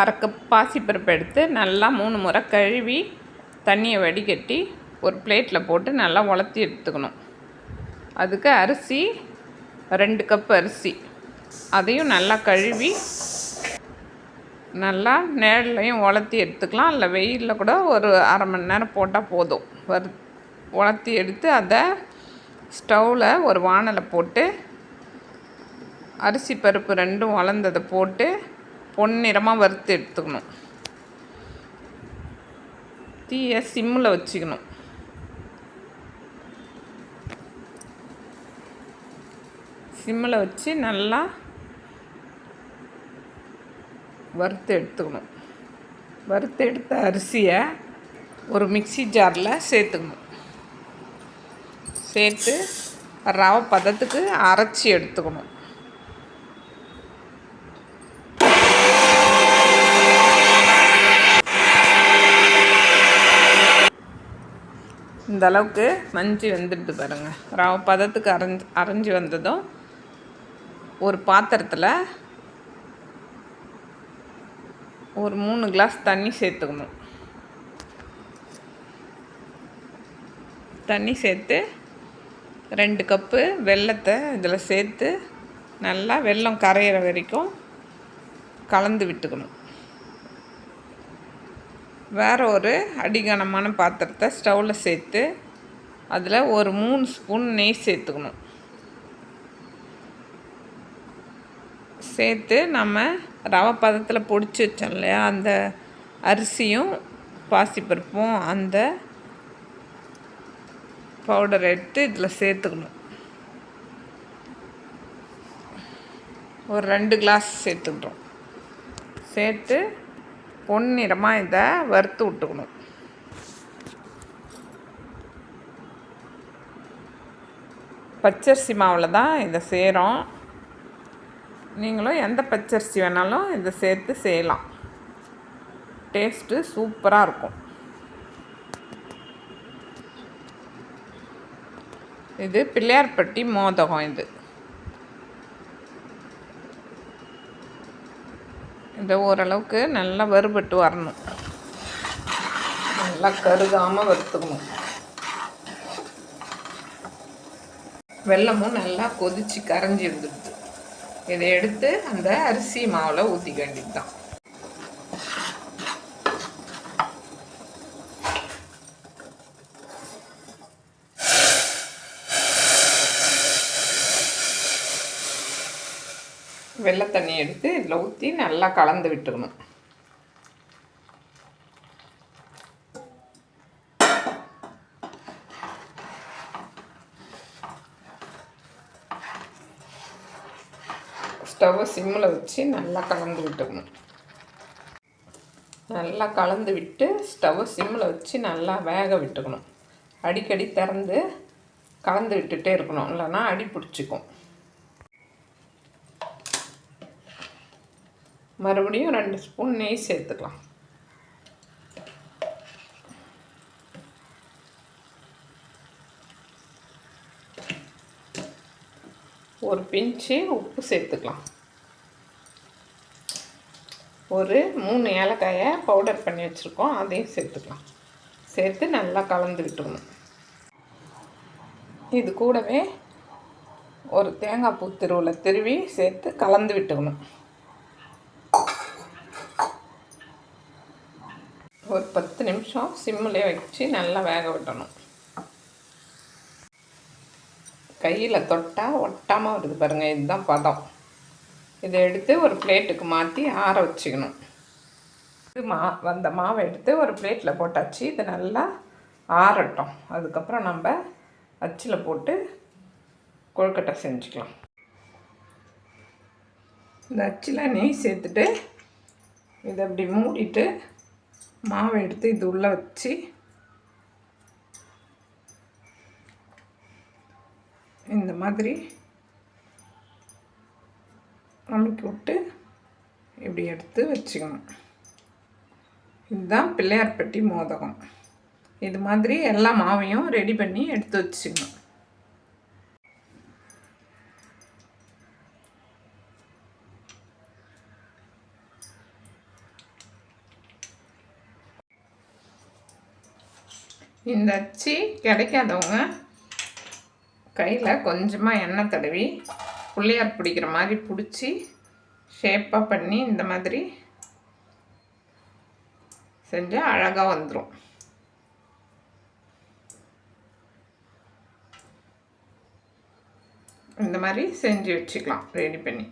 அரை கப் பாசிப்பருப்பு எடுத்து நல்லா மூணு முறை கழுவி தண்ணியை வடிகட்டி ஒரு பிளேட்டில் போட்டு நல்லா உலர்த்தி எடுத்துக்கணும். அதுக்கு அரிசி ரெண்டு கப் அரிசி. அதையும் நல்லா கழுவி நல்லா நிழல்லையும் உலர்த்தி எடுத்துக்கலாம். இல்லை வெயிலில் கூட ஒரு அரை மணி நேரம் போட்டால் போதும். வறு உலர்த்தி எடுத்து அதை ஸ்டவ்வில் ஒரு வானலை போட்டு அரிசி பருப்பு ரெண்டும் வளர்ந்ததை போட்டு பொன்னிறமாக வறுத்து எடுத்துக்கணும். தீயை சிம்மில் வச்சுக்கணும். சிம்மில் வச்சு நல்லா வறுத்து எடுத்துக்கணும். வறுத்து எடுத்த அரிசியை ஒரு மிக்சி ஜாரில் சேர்த்துக்கணும். சேர்த்து ரவை பதத்துக்கு அரைச்சி எடுத்துக்கணும். இந்த அளவுக்கு மஞ்சி வந்துடுது பாருங்கள் ரவ பதத்துக்கு அரைஞ்சி அரைஞ்சி வந்ததும் ஒரு பாத்திரத்தில் ஒரு மூணு கிளாஸ் தண்ணி சேர்த்துக்கணும். தண்ணி சேர்த்து ரெண்டு கப்பு வெல்லத்தை இதில் சேர்த்து நல்லா வெல்லம் கரையிற வரைக்கும் கலந்து விட்டுக்கணும். வேறு ஒரு அடிகனமான பாத்திரத்தை ஸ்டவ்வில் சேர்த்து அதில் ஒரு மூணு ஸ்பூன் நெய் சேர்த்துக்கணும். சேர்த்து நம்ம ரவை பதத்தில் பொடிச்சு வச்சோம் இல்லையா அந்த அரிசியும் பாசிப்பருப்பும் அந்த பவுடர் எடுத்து இதில் சேர்த்துக்கணும். ஒரு ரெண்டு கிளாஸ் சேர்த்துக்கிட்டோம். சேர்த்து பொன்னிறமாக இதை வறுத்து விட்டுக்கணும். பச்சரிசி மாவில் தான் இதை செய்கிறோம் நீங்களும் எந்த பச்சரிசி வேணாலும் இதை சேர்த்து செய்யலாம். டேஸ்ட்டு சூப்பராக இருக்கும். இது பிள்ளையார்பட்டி மோதகம் இது. இதை ஓரளவுக்கு நல்லா வறுபட்டு வரணும். நல்லா கருகாமல் வறுத்துக்கணும். வெள்ளமும் நல்லா கொதித்து கரைஞ்சி இருந்துடுது. இதை எடுத்து அந்த அரிசி மாவில் ஊற்றிக்க வேண்டியது தான் வெள்ளை தண்ணி எடுத்து இதில் ஊற்றி நல்லா கலந்து விட்டுக்கணும் ஸ்டவ்வை சிம்மில் வச்சு நல்லா கலந்து விட்டுக்கணும் நல்லா கலந்து விட்டு ஸ்டவ்வை சிம்மில் வச்சு நல்லா வேக விட்டுக்கணும். அடிக்கடி திறந்து கலந்து விட்டுட்டே இருக்கணும். இல்லைன்னா அடி பிடிச்சிக்கும். மறுபடியும் ரெண்டு ஸ்பூன் நெய் சேர்த்துக்கலாம். ஒரு பிஞ்சு உப்பு சேர்த்துக்கலாம். ஒரு மூணு ஏலக்காயை பவுடர் பண்ணி வச்சுருக்கோம் அதையும் சேர்த்துக்கலாம். சேர்த்து நல்லா கலந்து விட்டுக்கணும் இது கூடவே ஒரு தேங்காய் பூ திருவில் திருவி சேர்த்து கலந்து விட்டுக்கணும் ஒரு பத்து நிமிஷம் சிம்மிலே வச்சு நல்லா வேக விட்டணும். கையில் தொட்டால் ஒட்டாமல் வருது பாருங்கள் இதுதான் பதம். இதை எடுத்து ஒரு பிளேட்டுக்கு மாற்றி ஆற வச்சுக்கணும். இது மா வந்த மாவை எடுத்து ஒரு பிளேட்டில் போட்டாச்சு. இது நல்லா ஆறட்டும். அதுக்கப்புறம் நம்ம அச்சில் போட்டு கொழுக்கட்டை செஞ்சுக்கலாம். இந்த அச்சில் நெய் சேர்த்துட்டு இதை அப்படி மூடிட்டு மாவை எடுத்து இது உள்ளே வச்சு இந்த மாதிரி அமுக்கி விட்டு இப்படி எடுத்து வச்சுக்கணும். இதுதான் பிள்ளையார்பட்டி மோதகம். இது மாதிரி எல்லா மாவையும் ரெடி பண்ணி எடுத்து வச்சுக்கணும். இந்த அச்சு கிடைக்காதவங்க கையில் கொஞ்சமாக எண்ணெய் தடவி புள்ளையார் பிடிக்கிற மாதிரி பிடிச்சி ஷேப்பாக பண்ணி இந்த மாதிரி செஞ்சால் அழகாக வந்துடும் இந்த மாதிரி செஞ்சு வச்சுக்கலாம் ரெடி பண்ணி.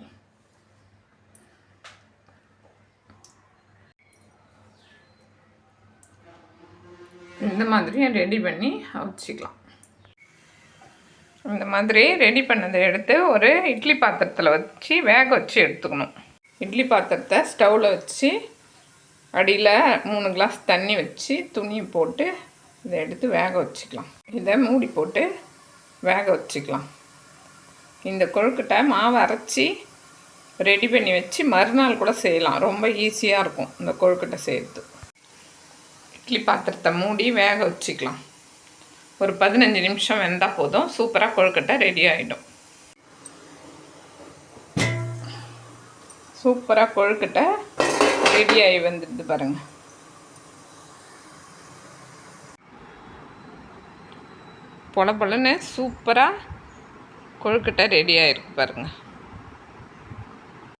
இந்த மாதிரி ரெடி பண்ணி வச்சுக்கலாம். இந்த மாதிரி ரெடி பண்ணதை எடுத்து ஒரு இட்லி பாத்திரத்தில் வச்சு வேக வச்சு எடுத்துக்கணும். இட்லி பாத்திரத்தை ஸ்டவ்வில் வச்சு அடியில் மூணு கிளாஸ் தண்ணி வச்சு துணியை போட்டு இதை எடுத்து வேக வச்சுக்கலாம். இதை மூடி போட்டு வேக வச்சுக்கலாம். இந்த கொழுக்கட்டை மாவு அரைச்சி ரெடி பண்ணி வச்சு மறுநாள் கூட செய்யலாம். ரொம்ப ஈஸியாக இருக்கும் இந்த கொழுக்கட்டை செய்கிறது இட்லி பாத்திரத்தை மூடி வேக வச்சுக்கலாம். ஒரு பதினஞ்சு நிமிஷம் வெந்தால் போதும். சூப்பராக கொழுக்கட்டை ரெடி ஆகிடும் சூப்பராக கொழுக்கட்டை ரெடி ஆகி வந்துடுது பாருங்கள் பொல பொலன்னு சூப்பராக கொழுக்கட்டை ரெடி ஆகிருக்கு பாருங்கள்